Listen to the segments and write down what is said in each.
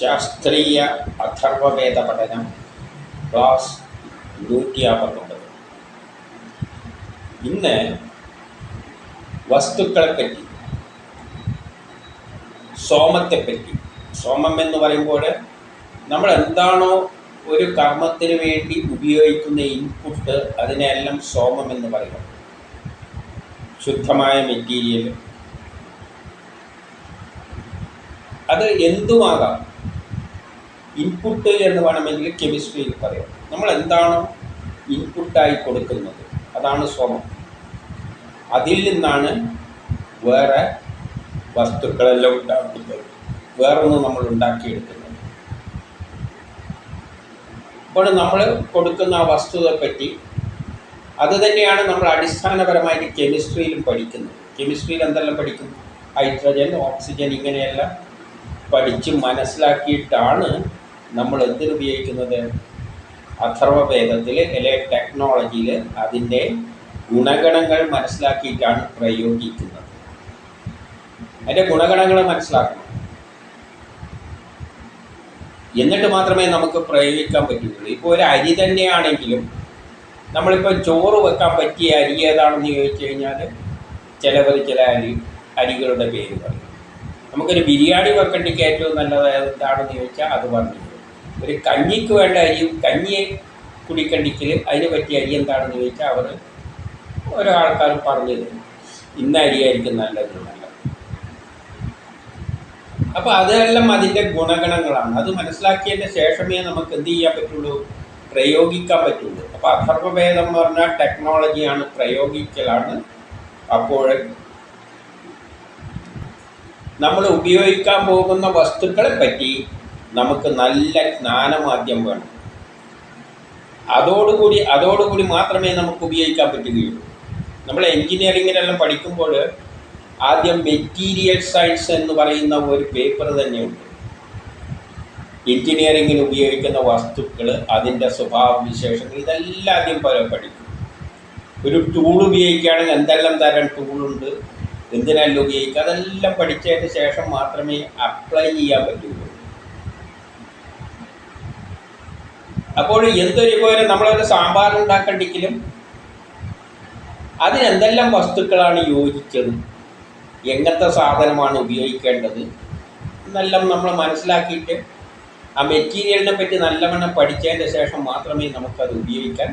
ശാസ്ത്രീയ അഥർവവേദ പഠനം ക്ലാസ് നൂറ്റി അമ്പത്തൊമ്പത് ഇന്ന് വസ്തുക്കളെപ്പറ്റി സോമത്തെപ്പറ്റി സോമം എന്ന് പറയുമ്പോൾ നമ്മൾ എന്താണോ ഒരു കർമ്മത്തിന് വേണ്ടി ഉപയോഗിക്കുന്ന ഇൻപുട്ട് അതിനെല്ലാം സോമം എന്ന് പറയുന്നത്. ശുദ്ധമായ മെറ്റീരിയൽ അത് എന്തുമാകാം? ഇൻപുട്ട് എന്ന് വേണമെങ്കിൽ കെമിസ്ട്രിയിൽ പറയാം. നമ്മൾ എന്താണ് ഇൻപുട്ടായി കൊടുക്കുന്നത്? അതാണ് സ്വമം അതിൽ നിന്നാണ് വേറെ വസ്തുക്കളെല്ലാം ഉണ്ടാക്കുന്നത്. വേറൊന്നും നമ്മൾ ഉണ്ടാക്കിയെടുക്കുന്നത്. അപ്പോൾ നമ്മൾ കൊടുക്കുന്ന ആ വസ്തുതയെ പറ്റി അത് തന്നെയാണ് നമ്മൾ അടിസ്ഥാനപരമായിട്ട് കെമിസ്ട്രിയിലും പഠിക്കുന്നത്. കെമിസ്ട്രിയിൽ എന്തെല്ലാം പഠിക്കും? ഹൈഡ്രജൻ ഓക്സിജൻ ഇങ്ങനെയെല്ലാം പഠിച്ച് മനസ്സിലാക്കിയിട്ടാണ് നമ്മൾ എന്തിനുപയോഗിക്കുന്നത് അഥർവവേദത്തിൽ അല്ലെ ടെക്നോളജിയിൽ അതിന്റെ ഗുണഗണങ്ങൾ മനസ്സിലാക്കിയിട്ടാണ് പ്രയോഗിക്കുന്നത്. അതിന്റെ ഗുണഗണങ്ങൾ മനസ്സിലാക്കണം. എന്നിട്ട് മാത്രമേ നമുക്ക് പ്രയോഗിക്കാൻ പറ്റുള്ളൂ ഇപ്പോൾ ഒരു അരി തന്നെയാണെങ്കിലും നമ്മളിപ്പോൾ ചോറ് വെക്കാൻ പറ്റിയ അരി ഏതാണെന്ന് ചോദിച്ചു കഴിഞ്ഞാൽ ചിലവർ ചില അരി അരികളുടെ പേര് പറയും. നമുക്കൊരു ബിരിയാണി വെക്കേണ്ടിക്ക് ഏറ്റവും നല്ലത് എന്താണെന്ന് ചോദിച്ചാൽ അത് പറഞ്ഞു. ഒരു കഞ്ഞിക്ക് വേണ്ട അരിയും കഞ്ഞി കുടിക്കണ്ടിക്കൽ അതിന് പറ്റിയ അരി എന്താണെന്ന് ചോദിച്ചാൽ അവർ ഓരോ ആൾക്കാർ പറഞ്ഞു തരും. ഇന്ന അരിയായിരിക്കും നല്ലത് അപ്പോൾ അതെല്ലാം അതിന്റെ ഗുണഗണങ്ങളാണ്. അത് മനസ്സിലാക്കിയതിന് ശേഷമേ നമുക്ക് എന്ത് ചെയ്യാൻ പറ്റുള്ളൂ? പ്രയോഗിക്കാൻ പറ്റുള്ളൂ. അപ്പോൾ അഥർവഭേദം എന്ന് പറഞ്ഞാൽ ടെക്നോളജിയാണ് പ്രയോഗിക്കലാണ് അപ്പോൾ നമ്മൾ ഉപയോഗിക്കാൻ പോകുന്ന വസ്തുക്കളെ പറ്റി നമുക്ക് നല്ല ജ്ഞാനമാദ്യം വേണം. അതോടുകൂടി അതോടുകൂടി മാത്രമേ നമുക്ക് ഉപയോഗിക്കാൻ പറ്റുകയുള്ളൂ. നമ്മൾ എൻജിനീയറിങ്ങിനെല്ലാം പഠിക്കുമ്പോൾ ആദ്യം മെറ്റീരിയൽ സയൻസ് എന്ന് പറയുന്ന ഒരു പേപ്പർ തന്നെയുണ്ട്. എൻജിനീയറിങ്ങിന് ഉപയോഗിക്കുന്ന വസ്തുക്കൾ അതിന്റെ സ്വഭാവ വിശേഷങ്ങൾ ഇതെല്ലാം ആദ്യം പഠിക്കും. ഒരു ടൂൾ ഉപയോഗിക്കുകയാണെങ്കിൽ എന്തെല്ലാം തരം ടൂളുണ്ട് എന്തിനെല്ലാം ഉപയോഗിക്കുക അതെല്ലാം പഠിച്ചതിന് ശേഷം മാത്രമേ അപ്ലൈ ചെയ്യാൻ പറ്റുള്ളൂ അപ്പോൾ എന്തൊരു പോലെ നമ്മളൊരു സാമ്പാർ ഉണ്ടാക്കണ്ടെങ്കിലും അതിനെന്തെല്ലാം വസ്തുക്കളാണ് യോജിച്ചത്? എങ്ങനത്തെ സാധനമാണ് ഉപയോഗിക്കേണ്ടത്? എന്നെല്ലാം നമ്മൾ മനസ്സിലാക്കിയിട്ട് ആ മെറ്റീരിയലിനെ പറ്റി നല്ലവണ്ണം പഠിച്ചതിന്റെ ശേഷം മാത്രമേ നമുക്കത് ഉപയോഗിക്കാൻ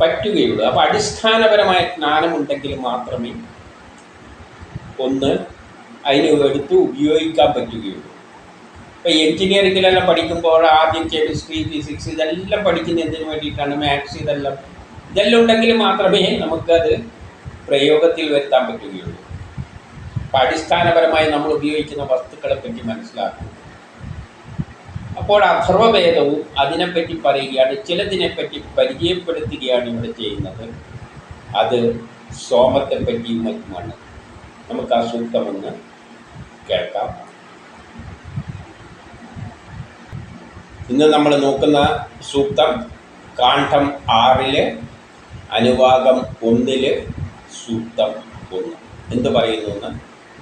പറ്റുകയുള്ളൂ. അപ്പോൾ അടിസ്ഥാനപരമായ ജ്ഞാനമുണ്ടെങ്കിൽ മാത്രമേ ഒന്ന് അതിന് എടുത്ത് ഉപയോഗിക്കാൻ പറ്റുകയുള്ളൂ. ഇപ്പോൾ എൻജിനീയറിങ്ങിലെല്ലാം പഠിക്കുമ്പോൾ ആദ്യം കെമിസ്ട്രി ഫിസിക്സ് ഇതെല്ലാം പഠിക്കുന്ന എന്തിനു വേണ്ടിയിട്ടാണ്? മാത്സ് ഇതെല്ലാം. ഇതെല്ലാം ഉണ്ടെങ്കിൽ മാത്രമേ നമുക്കത് പ്രയോഗത്തിൽ വരുത്താൻ പറ്റുകയുള്ളൂ. അപ്പം അടിസ്ഥാനപരമായി നമ്മൾ ഉപയോഗിക്കുന്ന വസ്തുക്കളെ പറ്റി മനസ്സിലാക്കും അപ്പോൾ അഥർവവേദവും അതിനെപ്പറ്റി പറയുകയാണ് ചിലതിനെപ്പറ്റി പരിചയപ്പെടുത്തുകയാണ് ഇവിടെ ചെയ്യുന്നത്. അത് സോമത്തെപ്പറ്റിയും മറ്റുമാണ്. നമുക്ക് ആ സൂക്തമെന്ന് കേൾക്കാം. ഇന്ന് നമ്മൾ നോക്കുന്ന സൂക്തം കാണ്ഡം ആറിൽ അനുവാദം ഒന്നിൽ സൂക്തം ഒന്ന്. എന്ത് പറയുന്നു എന്ന്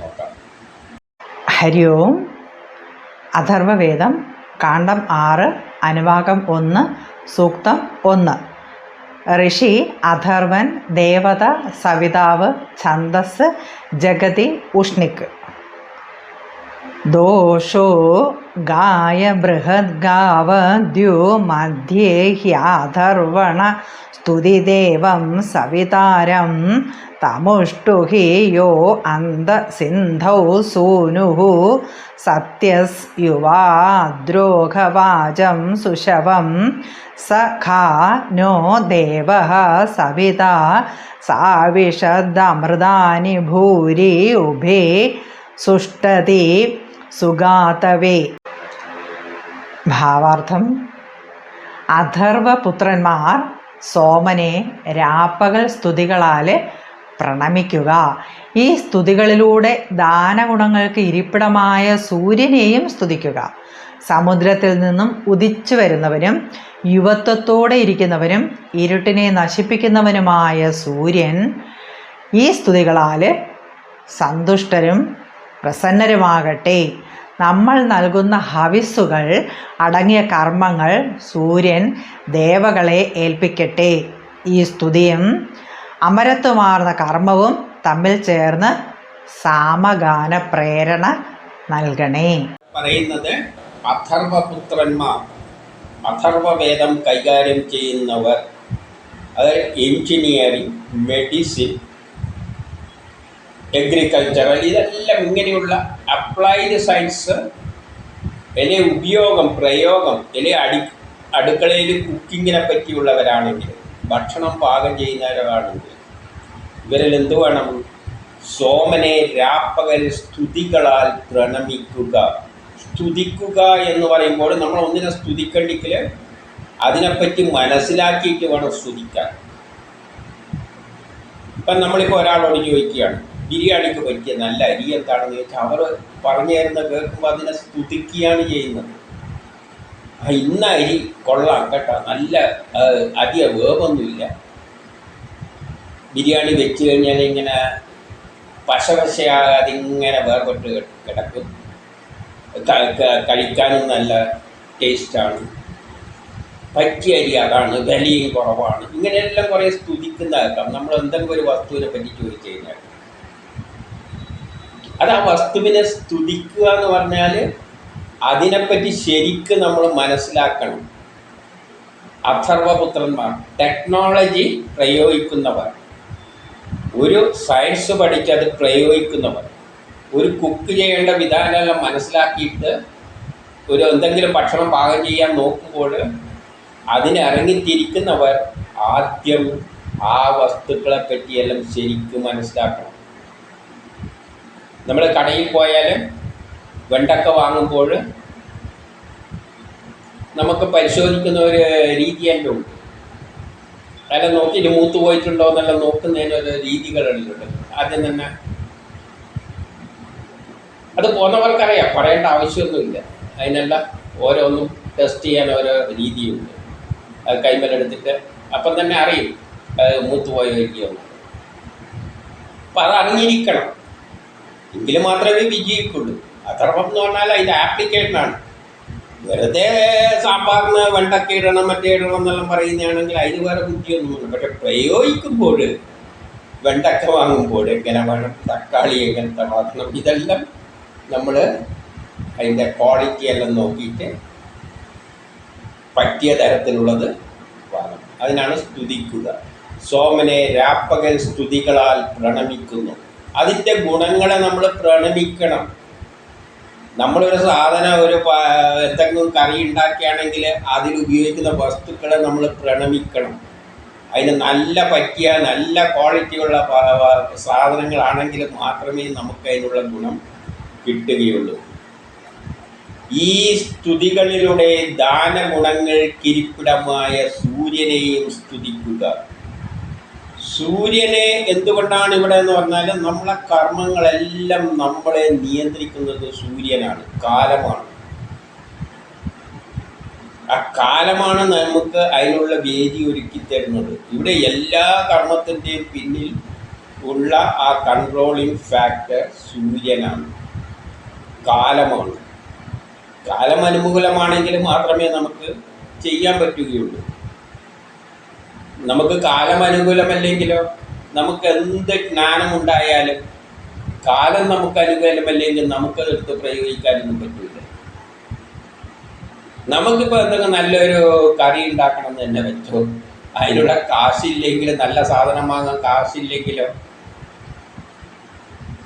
നോക്കാം. ഹരി ഓം. അഥർവവേദം കാണ്ഠം ആറ് അനുവാകം ഒന്ന് സൂക്തം ഒന്ന്. ഋഷി അഥർവൻ ദേവത സവിതാവ് ഛന്ദസ് ജഗതി ഉഷ്ണിക്. ദോഷോ ഗായ ബൃഹദ്ഗാവദ്യോ മധ്യേ ഹ്യാഥർവണ സ്തുതിദേവം സവിതാരം തമുഷ്ടു യോ അന്തസിന്ധൗ സൂനുഃ സത്യസ് യുവാദ്രോഹവാചം സുശവം സഖാ നോ ദേവ സവിത സാവിഷദമൃതാനി ഭൂരി ഉഭേ സുഷ്ടതി സുഗാതവേ ഭാവാർത്ഥം. അഥർവപുത്രന്മാർ സോമനെ രാപ്പകൽ സ്തുതികളാൽ പ്രണമിക്കുക. ഈ സ്തുതികളിലൂടെ ദാനഗുണങ്ങൾക്ക് ഇരിപ്പിടമായ സൂര്യനെയും സ്തുതിക്കുക. സമുദ്രത്തിൽ നിന്നും ഉദിച്ചു വരുന്നവനും യുവത്വത്തോടെ ഇരിക്കുന്നവനും ഇരുട്ടിനെ നശിപ്പിക്കുന്നവനുമായ സൂര്യൻ ഈ സ്തുതികളാൽ സന്തുഷ്ടരും പ്രസന്നരുമാകട്ടെ. നമ്മൾ നൽകുന്ന ഹവിസ്സുകൾ അടങ്ങിയ കർമ്മങ്ങൾ സൂര്യൻ ദേവകളെ ഏൽപ്പിക്കട്ടെ. ഈ സ്തുതിയും അമരത്വമാർന്ന കർമ്മവും തമ്മിൽ ചേർന്ന് സാമഗാന പ്രേരണ നൽകണേ. പറയുന്നത് അഥർവപുത്രന്മാർ അഥർവവേദം കൈകാര്യം ചെയ്യുന്നവർ അത് എഞ്ചിനീയറിംഗ് മെഡിസിൻ എഗ്രികൾച്ചറൽ ഇതെല്ലാം ഇങ്ങനെയുള്ള അപ്ലൈഡ് സയൻസ് അല്ലെ ഉപയോഗം പ്രയോഗം അല്ലെ അടി അടുക്കളയിൽ കുക്കിങ്ങിനെ പറ്റിയുള്ളവരാണെങ്കിൽ ഭക്ഷണം പാകം ചെയ്യുന്നവരാണെങ്കിൽ ഇവരിൽ എന്ത് വേണം? സോമനെ രാപ്പകൽ സ്തുതികളാൽ പ്രണമിക്കുക. സ്തുതിക്കുക എന്ന് പറയുമ്പോൾ നമ്മൾ ഒന്നിനെ സ്തുതിക്കണ്ടെങ്കിൽ അതിനെപ്പറ്റി മനസ്സിലാക്കിയിട്ട് വേണം സ്തുതിക്കാൻ. ഇപ്പം നമ്മളിപ്പോൾ ഒരാളോട് ചോദിക്കുകയാണ് ബിരിയാണിക്ക് പറ്റിയ നല്ല അരി എന്താണെന്ന് ചോദിച്ചാൽ അവർ പറഞ്ഞു തരുന്ന കേൾക്കുമ്പോൾ അതിനെ സ്തുതിക്കുകയാണ് ചെയ്യുന്നത്. ഇന്ന അരി കൊള്ളാം കേട്ടോ. നല്ല അധിക വേവൊന്നുമില്ല. ബിരിയാണി വെച്ച് കഴിഞ്ഞാൽ ഇങ്ങനെ പശപശയാകാതെ ഇങ്ങനെ വേർപെട്ട് കിടക്കും. കഴിക്കാനും നല്ല ടേസ്റ്റാണ്. പറ്റിയ അരി അതാണ് വിലയും കുറവാണ്. ഇങ്ങനെയെല്ലാം കുറേ സ്തുതിക്കുന്ന കേൾക്കാം നമ്മൾ എന്തെങ്കിലും ഒരു വസ്തുവിനെ പറ്റി ചോദിച്ചു കഴിഞ്ഞാൽ അത് ആ വസ്തുവിനെ സ്തുതിക്കുക എന്ന് പറഞ്ഞാൽ അതിനെപ്പറ്റി ശരിക്കും നമ്മൾ മനസ്സിലാക്കണം. അഥർവപുത്രന്മാർ ടെക്നോളജി പ്രയോഗിക്കുന്നവർ. ഒരു സയൻസ് പഠിച്ച് അത് പ്രയോഗിക്കുന്നവർ. ഒരു കുക്ക് ചെയ്യേണ്ട വിധാനമെല്ലാം മനസ്സിലാക്കിയിട്ട് ഒരു എന്തെങ്കിലും ഭക്ഷണം പാകം ചെയ്യാൻ നോക്കുമ്പോൾ അതിന് ഇറങ്ങിത്തിരിക്കുന്നവർ ആദ്യം ആ വസ്തുക്കളെ പറ്റിയെല്ലാം ശരിക്കും മനസ്സിലാക്കണം. നമ്മൾ കടയിൽ പോയാൽ വെണ്ടക്ക വാങ്ങുമ്പോൾ നമുക്ക് പരിശോധിക്കുന്ന ഒരു രീതി തന്നെ ഉണ്ട്. അല്ല നോക്കി ഇത് മൂത്ത് പോയിട്ടുണ്ടോ എന്നല്ല നോക്കുന്നതിന് ഒരു രീതികളുണ്ട്. ആദ്യം തന്നെ അത് പോന്നവർക്കറിയാം പറയേണ്ട ആവശ്യമൊന്നുമില്ല. അതിനല്ല ഓരോന്നും ടെസ്റ്റ് ചെയ്യാൻ ഓരോ രീതിയുണ്ട്. അത് കൈമലെടുത്തിട്ട് അപ്പം തന്നെ അറിയും മൂത്ത് പോയോ ഇല്ലയോ അപ്പം അത് അറിഞ്ഞിരിക്കണം എങ്കിൽ മാത്രമേ വിജയിക്കുള്ളൂ. അധർമ്മം എന്ന് പറഞ്ഞാൽ അതിന്റെ ആപ്ലിക്കേഷനാണ് വെറുതെ സാമ്പാറിന് വെണ്ടക്ക ഇടണം മറ്റേ ഇടണം എന്നെല്ലാം പറയുന്നതാണെങ്കിൽ അതിന് വേറെ ബുദ്ധിയൊന്നുമില്ല പക്ഷെ പ്രയോഗിക്കുമ്പോൾ വെണ്ടക്ക വാങ്ങുമ്പോൾ എങ്ങനെ വേണം? തക്കാളി എങ്ങനത്തെ വാങ്ങണം? ഇതെല്ലാം നമ്മൾ അതിന്റെ ക്വാളിറ്റി എല്ലാം നോക്കിയിട്ട് പറ്റിയ തരത്തിലുള്ളത് വാങ്ങണം. അതിനാണ് സ്തുതിക്കുക. സോമനെ രാപ്പകൽ സ്തുതികളാൽ പ്രണമിക്കുന്നു. അതിന്റെ ഗുണങ്ങളെ നമ്മൾ പ്രണമിക്കണം. നമ്മളൊരു സാധനം ഒരു എന്തെങ്കിലും കറി ഉണ്ടാക്കുകയാണെങ്കിൽ അതിൽ ഉപയോഗിക്കുന്ന വസ്തുക്കളെ നമ്മൾ പ്രണമിക്കണം. അതിന് നല്ല പറ്റിയ നല്ല ക്വാളിറ്റിയുള്ള സാധനങ്ങളാണെങ്കിൽ മാത്രമേ നമുക്ക് അതിനുള്ള ഗുണം കിട്ടുകയുള്ളൂ. ഈ സ്തുതികളിലൂടെ ദാനഗുണങ്ങൾക്കിരിപ്പിടമായ സൂര്യനെയും സ്തുതിക്കുക. സൂര്യനെ എന്തുകൊണ്ടാണ് ഇവിടെ എന്ന് പറഞ്ഞാൽ നമ്മളെ കർമ്മങ്ങളെല്ലാം നമ്മളെ നിയന്ത്രിക്കുന്നത് സൂര്യനാണ് കാലമാണ്. ആ കാലമാണ് നമുക്ക് അതിനുള്ള വേദി ഒരുക്കി തരുന്നത്. ഇവിടെ എല്ലാ കർമ്മത്തിന്റെയും പിന്നിൽ ഉള്ള ആ കൺട്രോളിങ് ഫാക്ടർ സൂര്യനാണ് കാലമാണ്. കാലം അനുകൂലമാണെങ്കിൽ മാത്രമേ നമുക്ക് ചെയ്യാൻ പറ്റുകയുള്ളൂ. നമുക്ക് കാലം അനുകൂലമല്ലെങ്കിലോ നമുക്ക് എന്ത് ജ്ഞാനമുണ്ടായാലും കാലം നമുക്ക് അനുകൂലമല്ലെങ്കിൽ നമുക്കതെടുത്ത് പ്രയോഗിക്കാനൊന്നും പറ്റില്ല നമുക്കിപ്പോൾ എന്തെങ്കിലും നല്ലൊരു കറി ഉണ്ടാക്കണം എന്ന് തന്നെ വെച്ചോ അതിനുള്ള കാശില്ലെങ്കിൽ നല്ല സാധനം വാങ്ങാൻ കാശില്ലെങ്കിലോ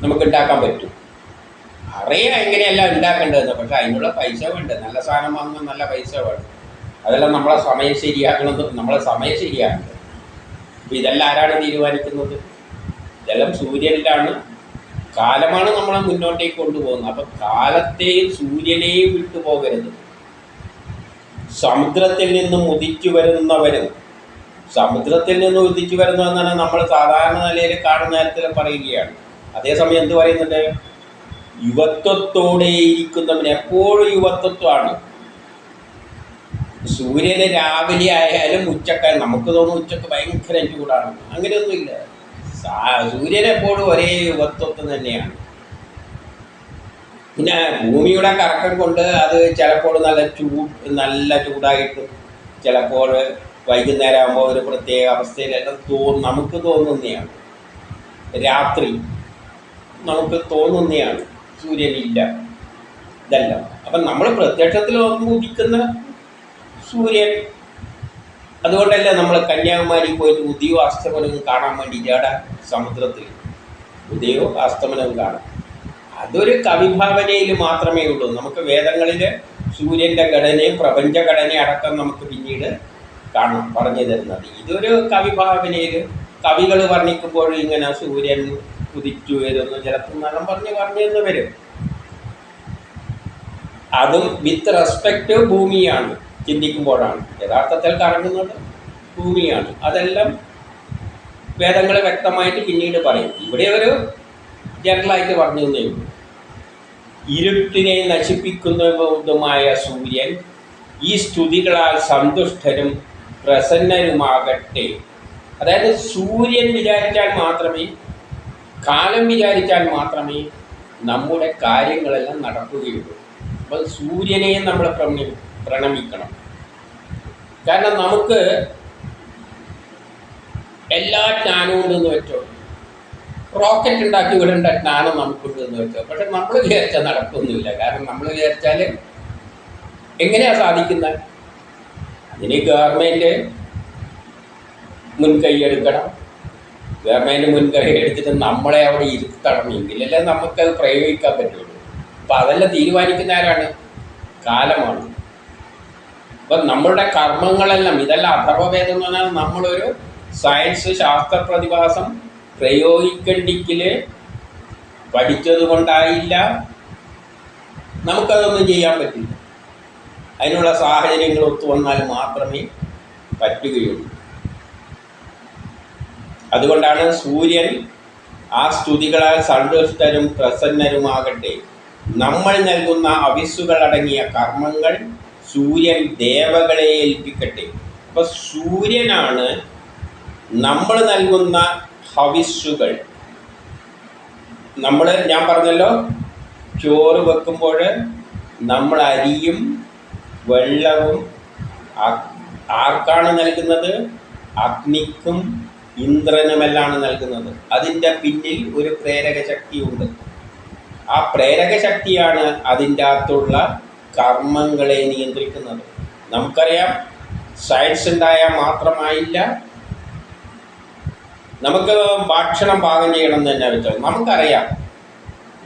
നമുക്ക് ഉണ്ടാക്കാൻ പറ്റും. അറിയാം എങ്ങനെയല്ല ഉണ്ടാക്കേണ്ടതെന്ന് പക്ഷെ അതിനുള്ള പൈസ വേണ്ട? നല്ല സാധനം വാങ്ങാൻ നല്ല പൈസ വേണം. അതെല്ലാം നമ്മളെ സമയം ശരിയാക്കണത് നമ്മളെ സമയം ശരിയാക്കണം. അപ്പോൾ ഇതെല്ലാം ആരാണ് തീരുമാനിക്കുന്നത്? ഇതെല്ലാം സൂര്യനിലാണ്. കാലമാണ് നമ്മളെ മുന്നോട്ടേക്ക് കൊണ്ടുപോകുന്നത്. അപ്പം കാലത്തെയും സൂര്യനെയും വിട്ടുപോകരുത് സമുദ്രത്തിൽ നിന്നും ഉദിച്ചു വരുന്നവരും സമുദ്രത്തിൽ നിന്ന് ഉദിച്ചു വരുന്നതെന്നാണ് നമ്മൾ സാധാരണ നിലയിൽ കാണുന്ന തരത്തിൽ പറയുകയാണ്. അതേസമയം എന്ത് പറയുന്നുണ്ട്? യുവത്വത്തോടെ ഇരിക്കുന്നവൻ എപ്പോഴും യുവത്വത്വമാണ്. സൂര്യന് രാവിലെ ആയാലും ഉച്ചക്ക നമുക്ക് തോന്നും ഉച്ചയ്ക്ക് ഭയങ്കര ചൂടാണ്. അങ്ങനെയൊന്നുമില്ല. സൂര്യനെപ്പോഴും ഒരേ യുവത്വത്വം തന്നെയാണ്. പിന്നെ ഭൂമിയുടെ കറക്കം കൊണ്ട് അത് ചിലപ്പോൾ നല്ല ചൂ നല്ല ചൂടായിട്ട് ചിലപ്പോൾ വൈകുന്നേരം ആകുമ്പോൾ ഒരു പ്രത്യേക അവസ്ഥയിലെല്ലാം തോ നമുക്ക് തോന്നുന്നതാണ്. രാത്രി നമുക്ക് തോന്നുന്നതാണ് സൂര്യനില്ല. ഇതെല്ലാം. അപ്പം നമ്മൾ പ്രത്യക്ഷത്തിൽ നോക്കുമ്പോൾ ഉദിക്കുന്ന സൂര്യൻ. അതുകൊണ്ടല്ലേ നമ്മൾ കന്യാകുമാരി പോയിട്ട് ഉദയവും അസ്തമനവും കാണാൻ വേണ്ടി ജാട സമുദ്രത്തിൽ ഉദയവും അസ്തമനവും കാണാം. അതൊരു കവിഭാവനയിൽ മാത്രമേ ഉള്ളൂ. നമുക്ക് വേദങ്ങളിൽ സൂര്യന്റെ ഘടനയും പ്രപഞ്ചഘടനയും അടക്കം നമുക്ക് പിന്നീട് കാണാം പറഞ്ഞു തരുന്നത്. ഇതൊരു കവിഭാവനയിൽ കവികൾ വർണിക്കുമ്പോൾ ഇങ്ങനെ സൂര്യൻ കുതിച്ചു വരുന്നു. ചിലപ്പോൾ നല്ലം പറഞ്ഞ് പറഞ്ഞു വരും. അതും വിത്ത് റെസ്പെക്റ്റ് ഭൂമിയാണ്. ചിന്തിക്കുമ്പോഴാണ്. യഥാർത്ഥത്തിൽ കറങ്ങുന്നത് ഭൂമിയാണ്. അതെല്ലാം വേദങ്ങൾ വ്യക്തമായിട്ട് പിന്നീട് പറയും. ഇവിടെ ഒരു ജനറലായിട്ട് പറഞ്ഞു തന്നേ ഇരുട്ടിനെ നശിപ്പിക്കുന്നതുമായ സൂര്യൻ ഈ സ്തുതികളാൽ സന്തുഷ്ടരും പ്രസന്നരുമാകട്ടെ. അതായത് സൂര്യൻ വിചാരിച്ചാൽ മാത്രമേ കാലം വിചാരിച്ചാൽ മാത്രമേ നമ്മുടെ കാര്യങ്ങളെല്ലാം നടക്കുകയുള്ളൂ. അപ്പോൾ സൂര്യനെയും നമ്മൾ പ്രണി പ്രണമിക്കണം. കാരണം നമുക്ക് എല്ലാ ജ്ഞാനവും ഉണ്ടെന്ന് വെച്ചോ. റോക്കറ്റ് ഉണ്ടാക്കി വിടേണ്ട ജ്ഞാനം നമുക്കുണ്ട് എന്ന് വെച്ചോ. പക്ഷെ നമ്മൾ വിചാരിച്ചാൽ നടക്കൊന്നുമില്ല. കാരണം നമ്മൾ വിചാരിച്ചാൽ എങ്ങനെയാണ് സാധിക്കുന്നത് അതിന് ഗവൺമെന്റ് മുൻകൈ എടുക്കണം. ഗവൺമെന്റ് മുൻകൈ എടുത്തിട്ട് നമ്മളെ അവിടെ ഇരുത്തണം. എങ്കിലല്ലേ നമുക്കത് പ്രയോഗിക്കാൻ പറ്റുള്ളൂ. അപ്പം അതെല്ലാം തീരുമാനിക്കുന്ന ആരാണ്? കാലമാണ്. അപ്പം നമ്മളുടെ കർമ്മങ്ങളെല്ലാം ഇതെല്ലാം അഥർവവേദം എന്ന് പറഞ്ഞാൽ നമ്മളൊരു സയൻസ് ശാസ്ത്ര പ്രതിഭാസം പ്രയോഗിക്കണ്ടിക്കിൽ പഠിച്ചത് കൊണ്ടായില്ല. നമുക്കതൊന്നും ചെയ്യാൻ പറ്റില്ല. അതിനുള്ള സാഹചര്യങ്ങൾ ഒത്തു വന്നാൽ മാത്രമേ പറ്റുകയുള്ളൂ. അതുകൊണ്ടാണ് സൂര്യൻ ആ സ്തുതികളാൽ സന്തുഷ്ടരും പ്രസന്നരുമാകട്ടെ. നമ്മൾ നൽകുന്ന അവിസ്സുകളടങ്ങിയ കർമ്മങ്ങൾ സൂര്യൻ ദേവകളെ ഏൽപ്പിക്കട്ടെ. അപ്പൊ സൂര്യനാണ് നമ്മൾ നൽകുന്ന ഹവിസ്സുകൾ. നമ്മൾ ഞാൻ പറഞ്ഞല്ലോ ചോറ് വെക്കുമ്പോൾ നമ്മൾ അരിയും വെള്ളവും ആർക്കാണ് നൽകുന്നത്? അഗ്നിക്കും ഇന്ദ്രനുമെല്ലാണ് നൽകുന്നത്. അതിന്റെ പിന്നിൽ ഒരു പ്രേരക ശക്തിയുണ്ട് ആ പ്രേരക ശക്തിയാണ് അതിന്റെ അകത്തുള്ള കർമ്മങ്ങളെ നിയന്ത്രിക്കുന്നത്. നമുക്കറിയാം സയൻസ് ഉണ്ടായാൽ മാത്രമായില്ല നമുക്ക് ഭക്ഷണം പാകം ചെയ്യണം എന്ന് തന്നെ വെച്ചാൽ നമുക്കറിയാം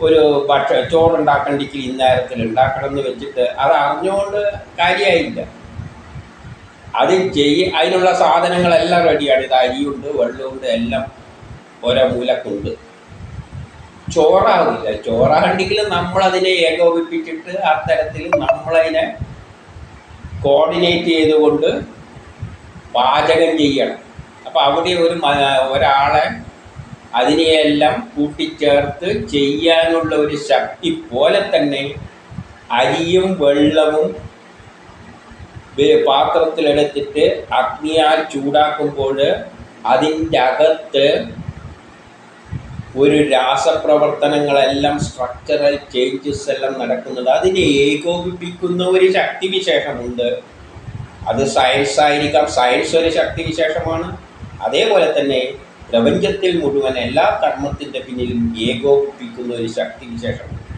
ഒരു ഭക്ഷ ചോറുണ്ടാക്കണ്ടെങ്കിൽ ഇന്നേരത്തിൽ ഉണ്ടാക്കണം എന്ന് വെച്ചിട്ട് അത് അറിഞ്ഞുകൊണ്ട് കാര്യമായില്ല. അത് ചെയ്യ അതിനുള്ള സാധനങ്ങളെല്ലാം റെഡിയാണ് ഇത് അരിയുണ്ട് വെള്ളമുണ്ട് എല്ലാം ഓരോ മൂലക്കുണ്ട് ചോറാവില്ല നമ്മൾ അതിനെ ഏകോപിപ്പിച്ചിട്ട് ആ തരത്തിൽ നമ്മളതിനെ കോർഡിനേറ്റ് ചെയ്തുകൊണ്ട് പാചകം ചെയ്യണം. അപ്പോൾ അവിടെ ഒരു ഒരാളെ അതിനെയെല്ലാം കൂട്ടിച്ചേർത്ത് ചെയ്യാനുള്ള ഒരു ശക്തി പോലെ തന്നെ അരിയും വെള്ളവും പാത്രത്തിലെടുത്തിട്ട് അഗ്നിയാൽ ചൂടാക്കുമ്പോൾ അതിന്റെ അകത്ത് ഒരു രാസപ്രവർത്തനങ്ങളെല്ലാം സ്ട്രക്ചറൽ ചേഞ്ചസ് എല്ലാം നടക്കുന്നത് അതിനെ ഏകോപിപ്പിക്കുന്ന ഒരു ശക്തിവിശേഷമുണ്ട്. അത് സയൻസ് ആയിരിക്കാം. സയൻസ് ഒരു ശക്തിവിശേഷമാണ്. അതേപോലെ തന്നെ പ്രപഞ്ചത്തിൽ മുഴുവൻ എല്ലാ കർമ്മത്തിന്റെ പിന്നിലും ഏകോപിപ്പിക്കുന്ന ഒരു ശക്തിവിശേഷമുണ്ട്.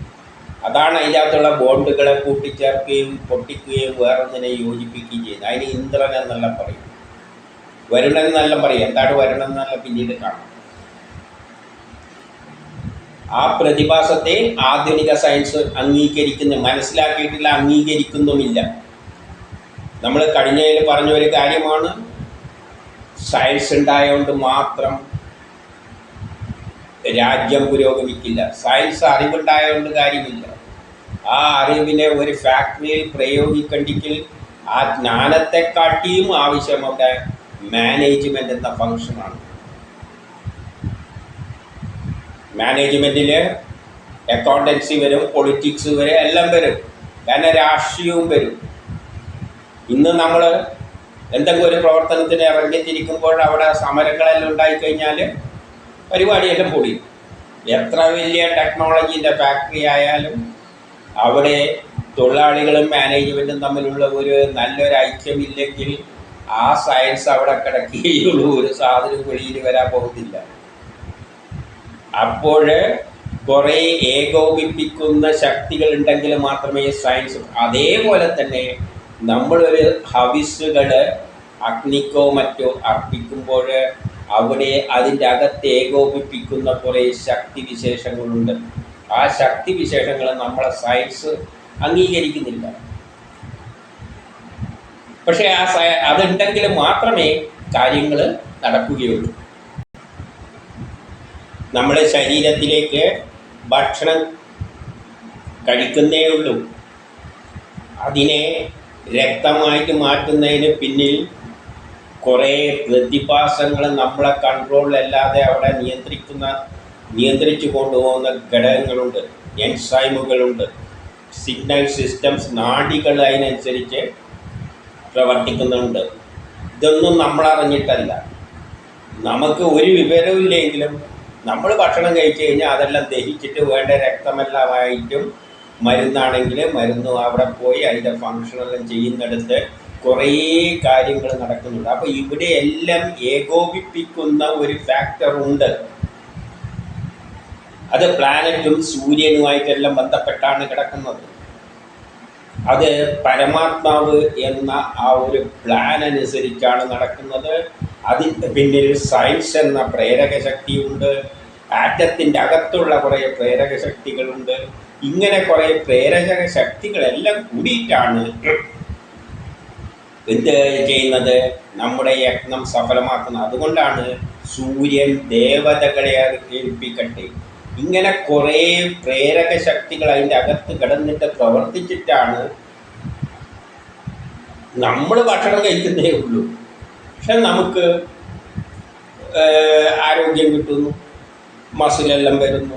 അതാണ് അതിനകത്തുള്ള ബോണ്ടുകളെ കൂട്ടിച്ചേർക്കുകയും പൊട്ടിക്കുകയും വേറൊന്നിനെ യോജിപ്പിക്കുകയും ചെയ്യുന്നത്. അതിന് ഇന്ദ്രൻ എന്നെല്ലാം പറയും. വരുണൻ എന്നെല്ലാം പറയും. എന്താണ് വരുണൻ എന്നെല്ലാം പിന്നീട് കാണാം. ആ പ്രതിഭാസത്തെ ആധുനിക സയൻസ് അംഗീകരിക്കുന്ന മനസ്സിലാക്കിയിട്ടില്ല അംഗീകരിക്കുന്നുമില്ല നമ്മൾ കഴിഞ്ഞതിൽ പറഞ്ഞ ഒരു കാര്യമാണ് സയൻസ് ഉണ്ടായതുകൊണ്ട് മാത്രം രാജ്യം പുരോഗമിക്കില്ല. സയൻസ് അറിവുണ്ടായതുകൊണ്ട് കാര്യമില്ല. ആ അറിവിനെ ഒരു ഫാക്ടറിയിൽ പ്രയോഗിക്കണ്ടെങ്കിൽ ആ ജ്ഞാനത്തെക്കാട്ടിയും ആവശ്യം അവിടെ മാനേജ്മെന്റ് എന്ന ഫങ്ഷനാണ് മാനേജ്മെന്റിൽ അക്കൗണ്ടൻസി വരും പൊളിറ്റിക്സ് വരെ എല്ലാം വരും. കാരണം രാഷ്ട്രീയവും വരും. ഇന്ന് നമ്മൾ എന്തെങ്കിലും ഒരു പ്രവർത്തനത്തിന് ഇറങ്ങിത്തിരിക്കുമ്പോൾ അവിടെ സമരങ്ങളെല്ലാം ഉണ്ടായിക്കഴിഞ്ഞാൽ പരിപാടിയെല്ലാം പൊടി എത്ര വലിയ ടെക്നോളജീന്റെ ഫാക്ടറി ആയാലും അവിടെ തൊഴിലാളികളും മാനേജ്മെന്റും തമ്മിലുള്ള ഒരു നല്ലൊരു ഐക്യമില്ലെങ്കിൽ ആ സയൻസ് അവിടെ കിടക്കുകയുള്ളൂ. ഒരു സാധനം വെളിയിൽ വരാൻ പോകുന്നില്ല. അപ്പോൾ കുറേ ഏകോപിപ്പിക്കുന്ന ശക്തികൾ ഉണ്ടെങ്കിൽ മാത്രമേ സയൻസ് അതേപോലെ തന്നെ നമ്മളൊരു ഹവിസുകൾ അഗ്നിക്കോ മറ്റോ അർപ്പിക്കുമ്പോൾ അവിടെ അതിന്റെ അകത്ത് ഏകോപിപ്പിക്കുന്ന കുറേ ശക്തി വിശേഷങ്ങളുണ്ട്. ആ ശക്തി വിശേഷങ്ങൾ നമ്മളെ സയൻസ് അംഗീകരിക്കുന്നില്ല. പക്ഷേ ആ സയ അതുണ്ടെങ്കിൽ മാത്രമേ കാര്യങ്ങൾ നടക്കുകയുള്ളൂ. നമ്മുടെ ശരീരത്തിലേക്ക് ഭക്ഷണം കഴിക്കുന്നേ ഉള്ളൂ അതിനെ രക്തമായിട്ട് മാറ്റുന്നതിന് പിന്നിൽ കുറേ പ്രതിഭാസങ്ങൾ നമ്മളെ കൺട്രോളിലല്ലാതെ അവിടെ നിയന്ത്രിക്കുന്ന നിയന്ത്രിച്ചു കൊണ്ടുപോകുന്ന ഘടകങ്ങളുണ്ട്. എൻസൈമുകളുണ്ട്. സിഗ്നൽ സിസ്റ്റംസ് നാടികൾ അതിനനുസരിച്ച് പ്രവർത്തിക്കുന്നുണ്ട്. ഇതൊന്നും നമ്മളറിഞ്ഞിട്ടല്ല. നമുക്ക് ഒരു വിവരവും ഇല്ലെങ്കിലും നമ്മൾ ഭക്ഷണം കഴിച്ചു കഴിഞ്ഞാൽ അതെല്ലാം ദഹിച്ചിട്ട് വേണ്ട രക്തമെല്ലാമായിട്ടും മരുന്നാണെങ്കിൽ മരുന്ന് അവിടെ പോയി അതിന്റെ ഫങ്ഷനെല്ലാം ചെയ്യുന്നിടത്ത് കുറേ കാര്യങ്ങൾ നടക്കുന്നുണ്ട്. അപ്പോൾ ഇവിടെ എല്ലാം ഏകോപിപ്പിക്കുന്ന ഒരു ഫാക്ടർ ഉണ്ട്. അത് പ്ലാനറ്റും സൂര്യനുമായിട്ടെല്ലാം ബന്ധപ്പെട്ടാണ് കിടക്കുന്നത്. അത് പരമാത്മാവ് എന്ന ആ ഒരു പ്ലാൻ അനുസരിച്ചാണ് നടക്കുന്നത്. അതിന്റെ പിന്നിൽ സയൻസ് എന്ന പ്രേരക ശക്തിയുണ്ട്. ആറ്റത്തിന്റെ അകത്തുള്ള കുറേ പ്രേരക ശക്തികളുണ്ട്. ഇങ്ങനെ കുറേ പ്രേരക ശക്തികളെല്ലാം കൂടിയിട്ടാണ് എന്ത് ചെയ്യുന്നത്? നമ്മുടെ യത്നം സഫലമാക്കുന്നത്. അതുകൊണ്ടാണ് സൂര്യൻ ദേവതകളെ ഏൽപ്പിക്കട്ടെ ഇങ്ങനെ കുറേ പ്രേരക ശക്തികൾ അതിന്റെ അകത്ത് കിടന്നിട്ട് പ്രവർത്തിച്ചിട്ടാണ് നമ്മൾ ഭക്ഷണം കഴിക്കുന്നേ ഉള്ളൂ. പക്ഷെ നമുക്ക് ആരോഗ്യം കിട്ടുന്നു മസിലെല്ലാം വരുന്നു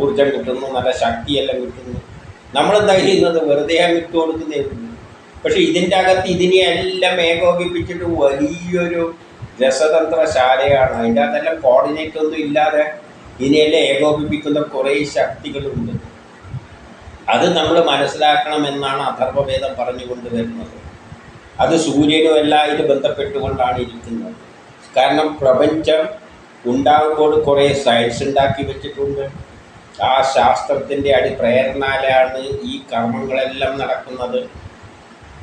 ഊർജം കിട്ടുന്നു നല്ല ശക്തിയെല്ലാം കിട്ടുന്നു. നമ്മളെന്താ ചെയ്യുന്നത്? വെറുതെ വിട്ടു കൊടുക്കുന്നേ പക്ഷെ ഇതിന്റെ അകത്ത് ഇതിനെയെല്ലാം ഏകോപിപ്പിച്ചിട്ട് വലിയൊരു രസതന്ത്രശാലയാണ്. അതിന്റെ അകത്തെല്ലാം കോർഡിനേറ്റ് ഒന്നും ഇല്ലാതെ ഇതിനെയെല്ലാം ഏകോപിപ്പിക്കുന്ന കുറേ ശക്തികളുണ്ട്. അത് നമ്മൾ മനസ്സിലാക്കണമെന്നാണ് അഥർവവേദം പറഞ്ഞുകൊണ്ട് വരുന്നത്. അത് സൂര്യനും എല്ലാം ഇത് ബന്ധപ്പെട്ടുകൊണ്ടാണ് ഇരിക്കുന്നത്. കാരണം പ്രപഞ്ചം ഉണ്ടാകുമ്പോൾ കുറേ സയൻസ് ഉണ്ടാക്കി വെച്ചിട്ടുണ്ട്. ആ ശാസ്ത്രത്തിന്റെ അടി പ്രേരണാലാണ് ഈ കർമ്മങ്ങളെല്ലാം നടക്കുന്നത്.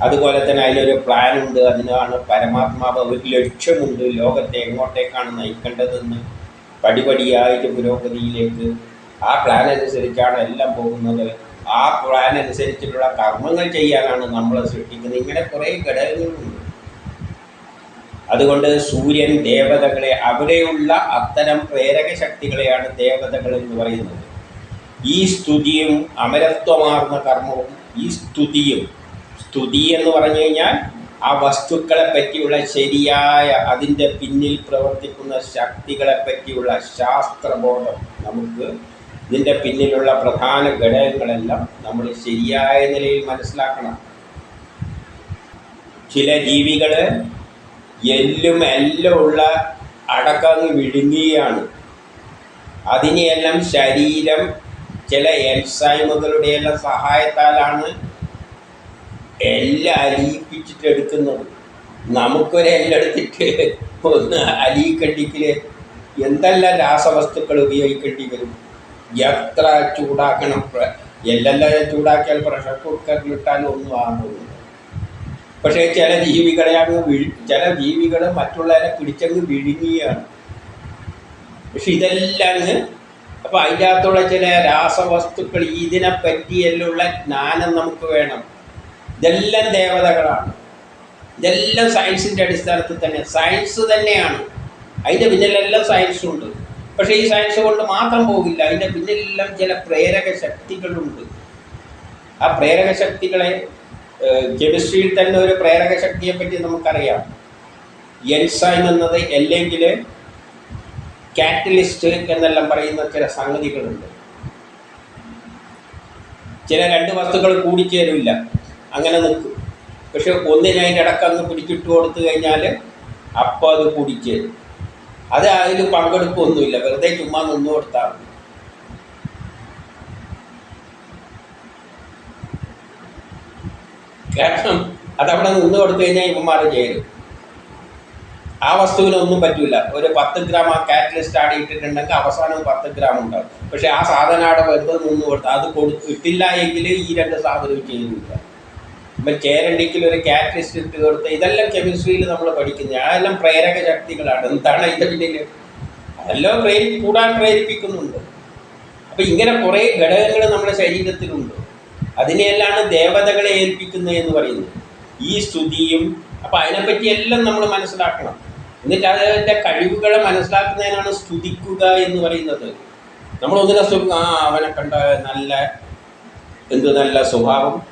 അതുപോലെ തന്നെ അതിലൊരു പ്ലാൻ ഉണ്ട് അതിനാണ് പരമാത്മാവ് ഒരു ലക്ഷ്യമുണ്ട് ലോകത്തെ എങ്ങോട്ടേക്കാണ് നയിക്കേണ്ടതെന്ന് പടിപടിയായിട്ട് പുരോഗതിയിലേക്ക് ആ പ്ലാൻ അനുസരിച്ചാണ് എല്ലാം പോകുന്നത്. ആ പ്ലാൻ അനുസരിച്ചിട്ടുള്ള കർമ്മങ്ങൾ ചെയ്യാനാണ് നമ്മൾ സൃഷ്ടിക്കുന്നത്. ഇങ്ങനെ കുറേ ഘടകങ്ങളുണ്ട്. അതുകൊണ്ട് സൂര്യൻ ദേവതകളെ അവിടെയുള്ള അത്തരം പ്രേരക ശക്തികളെയാണ് ദേവതകൾ എന്ന് പറയുന്നത്. ഈ സ്തുതിയും അമരത്വമാർന്ന കർമ്മവും ഈ സ്തുതിയും സ്തുതി എന്ന് പറഞ്ഞു കഴിഞ്ഞാൽ ആ വസ്തുക്കളെ പറ്റിയുള്ള ശരിയായ അതിന്റെ പിന്നിൽ പ്രവർത്തിക്കുന്ന ശക്തികളെ പറ്റിയുള്ള ശാസ്ത്രബോധം നമുക്ക് ഇതിന്റെ പിന്നിലുള്ള പ്രധാന ഘടകങ്ങളെല്ലാം നമ്മൾ ശരിയായ നിലയിൽ മനസ്സിലാക്കണം. ചില ജീവികൾ എല്ലും എല്ലാം ഉള്ള അടക്കം വിഴുങ്ങുകയാണ് അതിനെയെല്ലാം ശരീരം ചില എൻസൈമുകളുടെയെല്ലാം സഹായത്താലാണ് എല്ലാം അലിയിപ്പിച്ചിട്ടെടുക്കുന്നത് നമുക്കൊരു എല്ലെടുത്തിട്ട് ഒന്ന് അലിയിക്കണ്ടിക്കിൽ എന്തെല്ലാം രാസവസ്തുക്കൾ ഉപയോഗിക്കേണ്ടി വരും? എത്ര ചൂടാക്കണം. എല്ലെല്ലാം ചൂടാക്കിയാൽ പ്രഷർ കുക്കറിലിട്ടാലും ഒന്നും ആകുന്നില്ല പക്ഷേ ചില ജീവികളെ അങ്ങ് വിഴി ചില ജീവികൾ മറ്റുള്ളവരെ പിടിച്ചങ്ങ് വിഴുങ്ങുകയാണ് പക്ഷെ ഇതെല്ലാം അപ്പോൾ അതിന്റെ ചില രാസവസ്തുക്കൾ ഇതിനെ പറ്റിയെല്ലുള്ള ജ്ഞാനം നമുക്ക് വേണം. ഇതെല്ലാം ദേവതകളാണ്. ഇതെല്ലാം സയൻസിന്റെ അടിസ്ഥാനത്തിൽ തന്നെ. സയൻസ് തന്നെയാണ്. അതിന്റെ പിന്നിലെല്ലാം സയൻസ് ഉണ്ട്. പക്ഷേ ഈ സയൻസ് കൊണ്ട് മാത്രം പോകില്ല. അതിന്റെ പിന്നിലെല്ലാം ചില പ്രേരക ശക്തികളുണ്ട്. ആ പ്രേരക ശക്തികളെ കെമിസ്ട്രിയിൽ തന്നെ ഒരു പ്രേരക ശക്തിയെ പറ്റി നമുക്കറിയാം. എൻസൈം എന്നത് അല്ലെങ്കിൽ കാറ്റലിസ്റ്റ് എന്നെല്ലാം പറയുന്ന ചില സംഗതികളുണ്ട്. ചില രണ്ട് വസ്തുക്കൾ കൂടിച്ചേരില്ല. അങ്ങനെ നിൽക്കും. പക്ഷെ ഒന്നിനെ അതിന്റെ ഇടയ്ക്ക് അങ്ങ് പിടിച്ചിട്ട് കൊടുത്തു കഴിഞ്ഞാൽ അപ്പോൾ അത് കൂടിച്ചേരും. അത് അതിൽ പങ്കെടുക്കൊന്നുമില്ല വെറുതെ ചുമ്മാ നിന്നു കൊടുത്താൽ കാരണം അതവിടെ നിന്ന് കൊടുത്തു കഴിഞ്ഞാൽ ഇവന്മാർ ചേരും ആ വസ്തുവിനൊന്നും പറ്റില്ല ഒരു പത്ത് ഗ്രാം ആ കാറ്റലിസ്റ്റ് ആടി ഇട്ടിട്ടുണ്ടെങ്കിൽ അവസാനം പത്ത് ഗ്രാം ഉണ്ടാവും. പക്ഷെ ആ സാധനം അവിടെ വെറുതെ നിന്ന് കൊടുത്ത് അത് കൊടുത്തിട്ടില്ല എങ്കിൽ ഈ രണ്ട് സാധനവും ചെയ്യില്ല ഇപ്പം ചേരണ്ടിക്കിൽ ഒരു കാറ്റലിസ്റ്റ് ഇട്ട് കൊടുത്ത് ഇതെല്ലാം കെമിസ്ട്രിയിൽ നമ്മൾ പഠിക്കുന്നത് അതെല്ലാം പ്രേരക ശക്തികളാണ്. എന്താണ് ഇതിന്റെ പിന്നിൽ? അതെല്ലാം പ്രേരി കൂടാൻ പ്രേരിപ്പിക്കുന്നുണ്ട്. അപ്പം ഇങ്ങനെ കുറേ ഘടകങ്ങൾ നമ്മുടെ ശരീരത്തിലുണ്ട്. അതിനെയെല്ലാം ദേവതകളെ ഏൽപ്പിക്കുന്നത് എന്ന് പറയുന്നത് ഈ സ്തുതിയും അപ്പം അതിനെപ്പറ്റി എല്ലാം നമ്മൾ മനസ്സിലാക്കണം. എന്നിട്ട് അതിന്റെ കഴിവുകളെ മനസ്സിലാക്കുന്നതിനാണ് സ്തുതിക്കുക എന്ന് പറയുന്നത്. സ്തു ആ അവനെ കണ്ട നല്ല എന്ത് നല്ല സ്വഭാവം.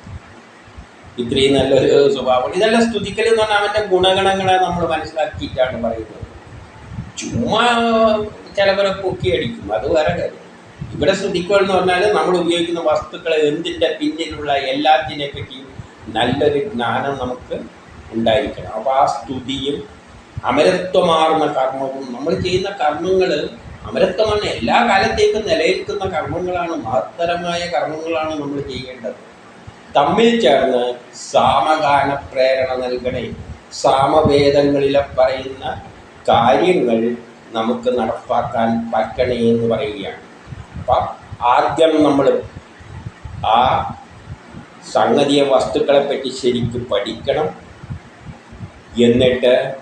ഇത്രയും നല്ലൊരു സ്വഭാവം. ഇതെല്ലാം സ്തുതിക്കൽ എന്ന് പറഞ്ഞാൽ അവന്റെ ഗുണഗണങ്ങളെ നമ്മൾ മനസ്സിലാക്കിയിട്ടാണ് പറയുന്നത്. ചുമ്മാ ചിലവരെ പൊക്കി അടിക്കും അത് വേറെ കാര്യം. ഇവിടെ സ്തുതിക്കുക എന്ന് പറഞ്ഞാൽ നമ്മൾ ഉപയോഗിക്കുന്ന വസ്തുക്കൾ എന്തിന്റെ പിന്നിലുള്ള എല്ലാത്തിനെ പറ്റിയും നല്ലൊരു ജ്ഞാനം നമുക്ക് ഉണ്ടായിരിക്കണം. അപ്പോൾ ആ സ്തുതിയും അമരത്വമാർന്ന കർമ്മവും നമ്മൾ ചെയ്യുന്ന കർമ്മങ്ങൾ അമരത്വമാണ് എല്ലാ കാലത്തേക്കും നിലനിൽക്കുന്ന കർമ്മങ്ങളാണ് മഹത്തരമായ കർമ്മങ്ങളാണ് നമ്മൾ ചെയ്യേണ്ടത്. തമ്മിൽ ചേർന്ന് സാമഗാന പ്രേരണ നൽകണേ. സാമവേദങ്ങളിലെ പറയുന്ന കാര്യങ്ങൾ നമുക്ക് നടപ്പാക്കാൻ പറ്റണേ എന്ന് പറയുകയാണ്. അപ്പം ആദ്യം നമ്മൾ ആ സംഗതിയെ വസ്തുക്കളെ പറ്റി ശരിക്കും പഠിക്കണം. എന്നിട്ട്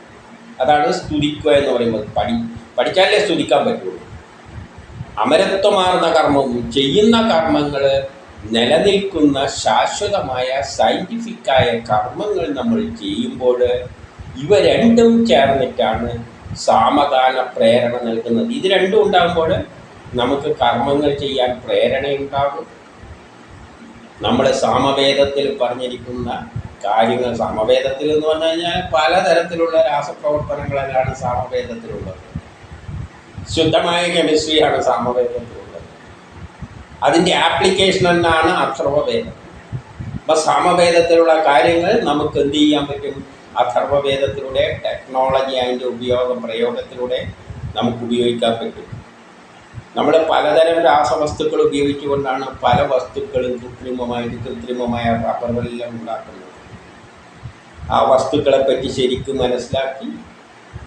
അതാണ് സ്തുതിക്കുക എന്ന് പറയുമ്പോൾ പഠി പഠിച്ചാലേ സ്തുതിക്കാൻ പറ്റുള്ളൂ. അമരത്വമാർന്ന കർമ്മവും ചെയ്യുന്ന കർമ്മങ്ങൾ നിലനിൽക്കുന്ന ശാശ്വതമായ സയന്റിഫിക്കായ കർമ്മങ്ങൾ നമ്മൾ ചെയ്യുമ്പോൾ ഇവ രണ്ടും ചേർന്നിട്ടാണ് സാമകാല പ്രേരണ നൽകുന്നത്. ഇത് രണ്ടും ഉണ്ടാകുമ്പോൾ നമുക്ക് കർമ്മങ്ങൾ ചെയ്യാൻ പ്രേരണയുണ്ടാകും. നമ്മൾ സാമവേദത്തിൽ പറഞ്ഞിരിക്കുന്ന കാര്യങ്ങൾ സാമവേദത്തിൽ എന്ന് പറഞ്ഞു കഴിഞ്ഞാൽ പലതരത്തിലുള്ള രാസപ്രവർത്തനങ്ങളെല്ലാം സാമവേദത്തിലുള്ളത്. ശുദ്ധമായ കെമിസ്ട്രിയാണ് സാമവേദത്തിലുള്ളത് അതിന്റെ ആപ്ലിക്കേഷൻ എന്നാണ് അഥർവവേദം. അപ്പം സാമവേദത്തിലുള്ള കാര്യങ്ങൾ നമുക്ക് എന്ത് ചെയ്യാൻ പറ്റും? അഥർവവേദത്തിലൂടെ ടെക്നോളജി അതിന്റെ ഉപയോഗം പ്രയോഗത്തിലൂടെ നമുക്ക് ഉപയോഗിക്കാൻ പറ്റും. നമ്മൾ പലതരം രാസവസ്തുക്കൾ ഉപയോഗിച്ചുകൊണ്ടാണ് പല വസ്തുക്കളും കൃത്രിമമായിട്ട് കൃത്രിമമായ റബ്ബറുകളെല്ലാം ഉണ്ടാക്കുന്നത്. ആ വസ്തുക്കളെ പറ്റി ശരിക്കും മനസ്സിലാക്കി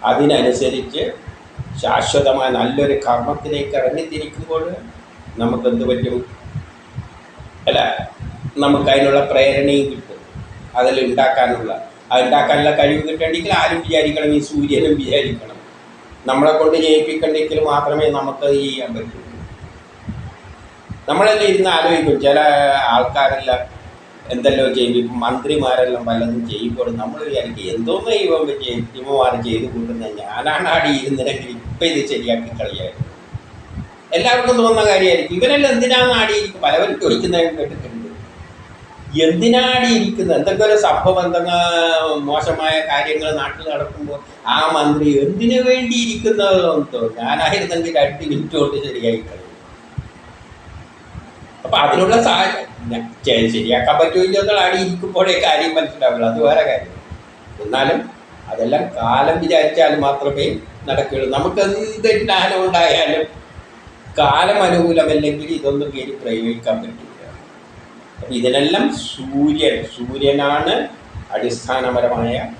അതിനനുസരിച്ച് ശാശ്വതമായ നല്ലൊരു കർമ്മത്തിലേക്ക് ഇറങ്ങിത്തിരിക്കുമ്പോൾ നമുക്ക് എന്ത് പറ്റും? അല്ല നമുക്ക് അതിനുള്ള പ്രേരണയും കിട്ടും. അതിൽ ഉണ്ടാക്കാനുള്ള അത് ഉണ്ടാക്കാനുള്ള കഴിവ് കിട്ടണമെങ്കിൽ ആരും വിചാരിക്കണം ഈ സൂര്യനും വിചാരിക്കണം. നമ്മളെ കൊണ്ട് ജയിപ്പിക്കണ്ടെങ്കിൽ മാത്രമേ നമുക്കത് ചെയ്യാൻ പറ്റുള്ളൂ നമ്മളെല്ലാം ഇരുന്ന് ആലോചിക്കും ചില ആൾക്കാരെല്ലാം എന്തെല്ലോ ചെയ്യും മന്ത്രിമാരെല്ലാം പലതും ചെയ്യുമ്പോൾ നമ്മൾ വിചാരിക്കും എന്തോന്ന് ഇവൻ പറ്റി ഇവമാർ ചെയ്ത് കൂട്ടുന്നത്? ഞാനാണ് ആടി ഇരുന്നില്ലെങ്കിൽ ഇപ്പം ഇത് ശരിയാക്കി കളിയായിരുന്നു എല്ലാവർക്കും തോന്നുന്ന കാര്യമായിരിക്കും. ഇവരെല്ലാം എന്തിനാണ് ആടിയിരിക്കും പലവരും ചോദിക്കുന്നതായും കേട്ടിട്ടുണ്ട്. എന്തിനാടിയിരിക്കുന്നത് എന്തൊക്കെ ഒരു സംഭവം മോശമായ കാര്യങ്ങൾ നാട്ടിൽ നടക്കുമ്പോൾ ആ മന്ത്രി എന്തിനു വേണ്ടി ഇരിക്കുന്നതെന്ന് ഞാനായിരുന്നെങ്കിൽ രണ്ട് മിനിറ്റ് കൊണ്ട് ശരിയായി കഴിയും അപ്പൊ അതിനുള്ള സാഹചര്യം ശരിയാക്കാൻ പറ്റുമെങ്കിൽ എന്നുള്ള ആടി ഇരിക്കുമ്പോഴേ കാര്യം മനസ്സിലാവുള്ളൂ. അത് വേറെ കാര്യം. എന്നാലും അതെല്ലാം കാലം വിചാരിച്ചാൽ മാത്രമേ നടക്കുകയുള്ളൂ. നമുക്ക് എന്ത് ഉണ്ടായാലും കാലം അനുകൂലമല്ലെങ്കിൽ ഇതൊന്നും കയറി പ്രയോഗിക്കാൻ പറ്റില്ല. അപ്പം ഇതിനെല്ലാം സൂര്യൻ സൂര്യനാണ് അടിസ്ഥാനപരമായ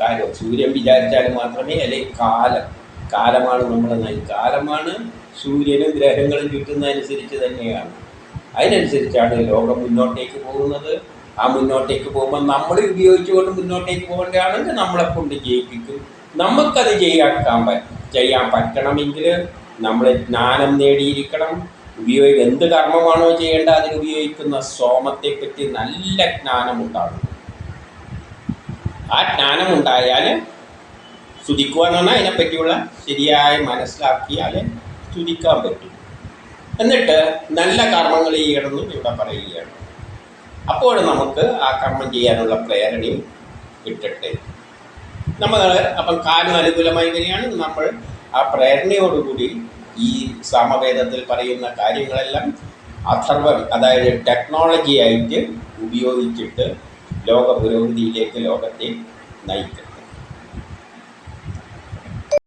കാര്യം. സൂര്യൻ വിചാരിച്ചാൽ മാത്രമേ അല്ലെങ്കിൽ കാലം കാലമാണ് നമ്മൾ നയി കാലമാണ് സൂര്യനും ഗ്രഹങ്ങളും ചുറ്റുന്നതനുസരിച്ച് തന്നെയാണ്. അതിനനുസരിച്ചാണ് ലോകം മുന്നോട്ടേക്ക് പോകുന്നത്. ആ മുന്നോട്ടേക്ക് പോകുമ്പോൾ നമ്മൾ ഉപയോഗിച്ചുകൊണ്ട് മുന്നോട്ടേക്ക് പോകേണ്ടതാണെങ്കിൽ നമ്മളെ കൊണ്ട് ജയിപ്പിക്കും. നമുക്കത് ചെയ്യാക്കാൻ പറ്റും ചെയ്യാൻ പറ്റണമെങ്കിൽ നമ്മൾ ജ്ഞാനം നേടിയിരിക്കണം. ഉപയോഗി എന്ത് കർമ്മമാണോ ചെയ്യേണ്ടത് അതിന് ഉപയോഗിക്കുന്ന സോമത്തെപ്പറ്റി നല്ല ജ്ഞാനമുണ്ടാകും ആ ജ്ഞാനമുണ്ടായാൽ സ്തുതിക്കുക എന്ന് പറഞ്ഞാൽ അതിനെപ്പറ്റിയുള്ള ശരിയായി മനസ്സിലാക്കിയാൽ സ്തുതിക്കാൻ പറ്റും. എന്നിട്ട് നല്ല കർമ്മങ്ങൾ ചെയ്യണമെന്നും ഇവിടെ പറയുകയാണ്. അപ്പോൾ നമുക്ക് ആ കർമ്മം ചെയ്യാനുള്ള പ്രേരണയും കിട്ടട്ടെ. നമ്മൾ അപ്പം കാലം അനുകൂലമായി വരികയാണ്. നമ്മൾ ആ പ്രേരണയോടുകൂടി ഈ സാമവേദത്തിൽ പറയുന്ന കാര്യങ്ങളെല്ലാം അഥർവം അതായത് ടെക്നോളജി ആയിട്ട് ഉപയോഗിച്ചിട്ട് ലോക പുരോഗതിയിലേക്ക് ലോകത്തെ നയിക്കണം